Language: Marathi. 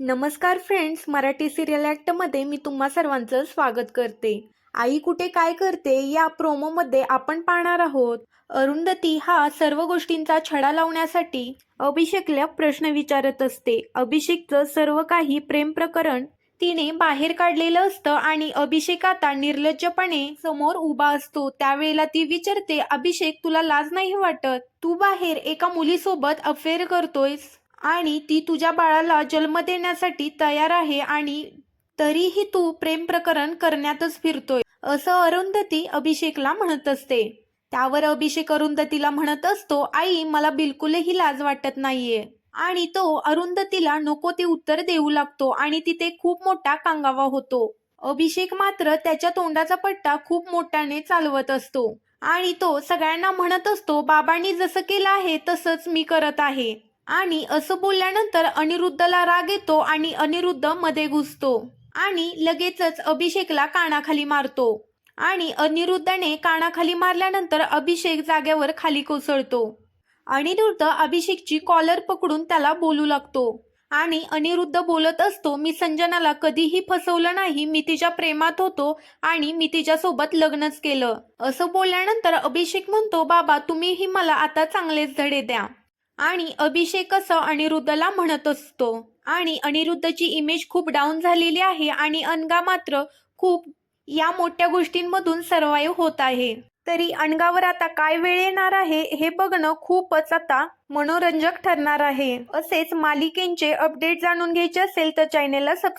नमस्कार फ्रेंड्स मराठी सिरियल ॲक्टमध्ये मी तुम्हा सर्वांचं स्वागत करते. आई कुठे काय करते या प्रोमोमध्ये आपण पाहणार आहोत. अरुंधती हा सर्व गोष्टींचा छडा लावण्यासाठी अभिषेकला प्रश्न विचारत असते. अभिषेकचं सर्व काही प्रेम प्रकरण तिने बाहेर काढलेलं असतं आणि अभिषेक आता निर्लज्जपणे समोर उभा असतो. त्यावेळेला ती विचारते अभिषेक तुला लाज नाही वाटत? तू बाहेर एका मुलीसोबत अफेअर करतोयस. आणि ती तुझ्या बाळाला जन्म देण्यासाठी तयार आहे आणि तरीही तू प्रेम प्रकरण करण्यातच फिरतोय असं अरुंधती अभिषेकला म्हणत असते. त्यावर अभिषेक अरुंधतीला म्हणत असतो आई मला बिलकुलही लाज वाटत नाहीये. आणि तो अरुंधतीला नको ते उत्तर देऊ लागतो आणि तिथे खूप मोठा कांगावा होतो. अभिषेक मात्र त्याच्या तोंडाचा पट्टा खूप मोठ्याने चालवत असतो. आणि तो सगळ्यांना म्हणत असतो बाबांनी जसं केलं आहे तसंच मी करत आहे. आणि असं बोलल्यानंतर अनिरुद्धला राग येतो आणि अनिरुद्धमध्ये घुसतो आणि लगेचच अभिषेकला कानाखाली मारतो आणि अनिरुद्धने कानाखाली मारल्यानंतर अभिषेक जाग्यावर खाली कोसळतो. अनिरुद्ध अभिषेकची कॉलर पकडून त्याला बोलू लागतो आणि अनिरुद्ध बोलत असतो मी संजनाला कधीही फसवलं नाही मी तिच्या प्रेमात होतो आणि मी तिच्यासोबत लग्नच केलं. असं बोलल्यानंतर अभिषेक म्हणतो बाबा तुम्हीही मला आता चांगलेच धडे द्या. आणि अभिषेक असं अनिरुद्धला म्हणत असतो. आणि अनिरुद्धची इमेज खूप डाऊन झालेली आहे आणि अनगा मात्र खूप या मोठ्या गोष्टींमधून सर्वाईव्ह होत आहे. तरी अनगावर आता काय वेळ येणार आहे हे बघणं खूपच आता मनोरंजक ठरणार आहे. असेच मालिकेंचे अपडेट जाणून घ्यायचे असेल तर चॅनेलला सबस्क्राईब